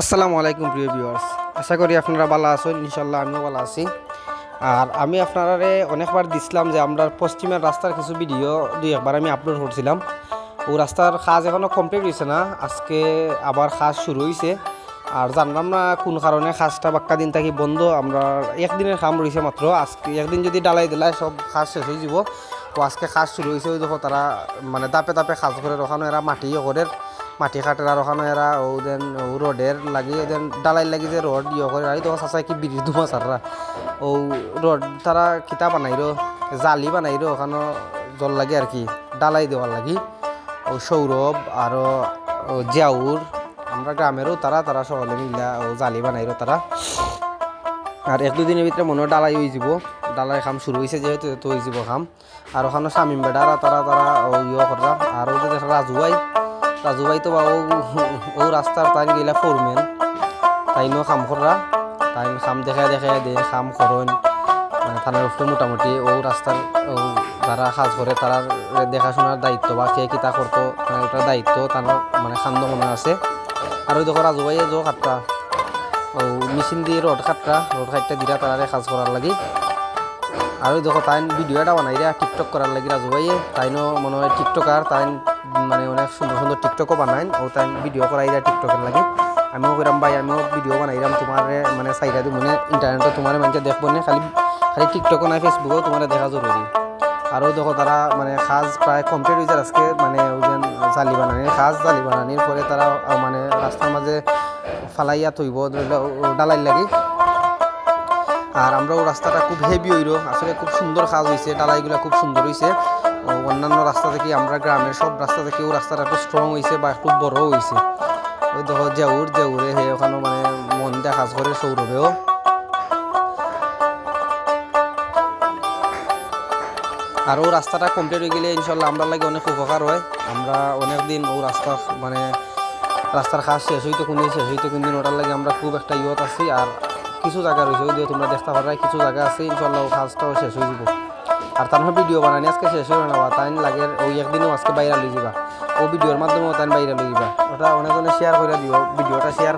আসসালামু আলাইকুম, প্রিয় ভিউয়ার্স আশা করি আপনারা ভালো আছেন ইনশাল্লাহ আমিও ভালো আছি। আর আমি আপনারারে অনেকবার দিছিলাম যে আমরা পশ্চিমের রাস্তার কিছু ভিডিও দুই একবার আমি আপলোড করছিলাম। ও রাস্তার কাজ এখনও কমপ্লিট হয়েছে না, আজকে আবার কাজ শুরু হয়েছে আর জানলাম না কোন কারণে কাজটা বাক্কা দিন থাকি বন্ধ, আমরা একদিনের কাম রয়েছে মাত্র। আজকে একদিন যদি ডালাই দিলাই সব কাজ শেষ হয়ে যাব। তো আজকে কাজ শুরু হয়েছে ওই দেখো তারা মানে দাপে দাপে কাজ করে ওখানে এরা মাটিও করে মাটি কাটের আর ওখানে এরা ও দেন ও রোডের লাগি দেন ডালাই লাগি যে রড ইয়ে করে আর তখন কি বিড়ি দুমা সাররা ও রড তারা কিতা বানাইরো জালি বানাইরো ওখানে জল লাগে আর কি ডালাই দেওয়ার লাগি। ও সৌরভ আরও জিয়াউর আমরা গ্রামেরও তারা তারা সকলে মিলা ও জালি বানাইরো তারা আর এক দুদিনের ভিতরে মনে হয় ডালাই হয়ে যাব। ডালাই খাম শুরু হয়েছে যেহেতু তো হয়ে যাব কাম আর ওখানে স্বামী বেডারা তারা তারা ইয়ে করা আর ওদের দেখা রাজু ভাই রাজু ভাই তো বা ও রাস্তার তাই গেলা ফোরম্যান তাইনও কাম করা তাই কাম দেখা দেখা দে, কাম করেন থানার উপরে মোটামুটি, ও রাস্তার যারা কাজ করে তারা দেখাশোনার দায়িত্ব বা কে কিতা করতো মানে ওটার দায়িত্ব তার মানে খান্দ মনে আছে। আর ওই দেখো রাজু ভাই যে ও মেশিন দিয়ে রড কাটটা রড কাটটা দিরা তারারে কাজ করার লাগি। আর ওই দেখো তাই ভিডিও এটা বানাই রে টিকটক করার লাগি রাজু ভাইয়ে তাইনও মনে হয় টিকটকার তাই মানে অনেক সুন্দর সুন্দর টিকটকও বানাই ও তাই ভিডিও করাই দেয় টিকটকের লাগে। আমিও কইরাম, ভাই, আমিও ভিডিও বানাইলাম তোমার মানে সাইডা দি মানে ইন্টারনেটে তোমার মানুষে দেখব না, খালি খালি টিকটকও নাই ফেসবুকও তোমার দেখা জরুরি। আরও দেখো তারা মানে কাজ প্রায় কমপ্লিট হয়েছে আজকে মানে জালি বানানির কাজ জালি বানানির পরে তারা মানে রাস্তার মাঝে ফালাইয়া থইব ডালাই লাগি। আমরাও রাস্তাটা খুব হেভি হইল আসলে খুব সুন্দর কাজ হয়েছে ডালাইগুলো খুব সুন্দর হয়েছে অন্যান্য রাস্তা থেকে আমরা গ্রামের সব রাস্তা থেকেও রাস্তাটা একটু স্ট্রং হয়েছে বা একটু বড় হয়েছে ওই দেখো জেউর, জেউরে হে, ওখানে মানে মন দিয়ে কাজ করে সৌরভেও। আর ও রাস্তাটা কমপ্লিট হয়ে গেলে ইনশাল্লাহ আমরা লাগে অনেক উপকার হয়। আমরা অনেক দিন ও রাস্তা মানে রাস্তার কাজ শেষ হইতে কোন শেষ হইতে কোন দিন ওটার লাগে আমরা খুব একটা ইয়ত আছি। আর কিছু জায়গা রয়েছে ওই তোমরা দেখতে পারাই কিছু জায়গা আছে ইনশাল্লাহ কাজটাও শেষ হয়ে যাব। আর তার ভিডিও বানানি আজকে শেষ হয়ে নেওয়া তাই লাগে, ওই একদিনও আজকে বাইরে লই যাবা। ও ভিডিওর মাধ্যমেও তাই বাইরে লই যাবা। ওটা অনেকজনে শেয়ার করে দিও ভিডিওটা শেয়ার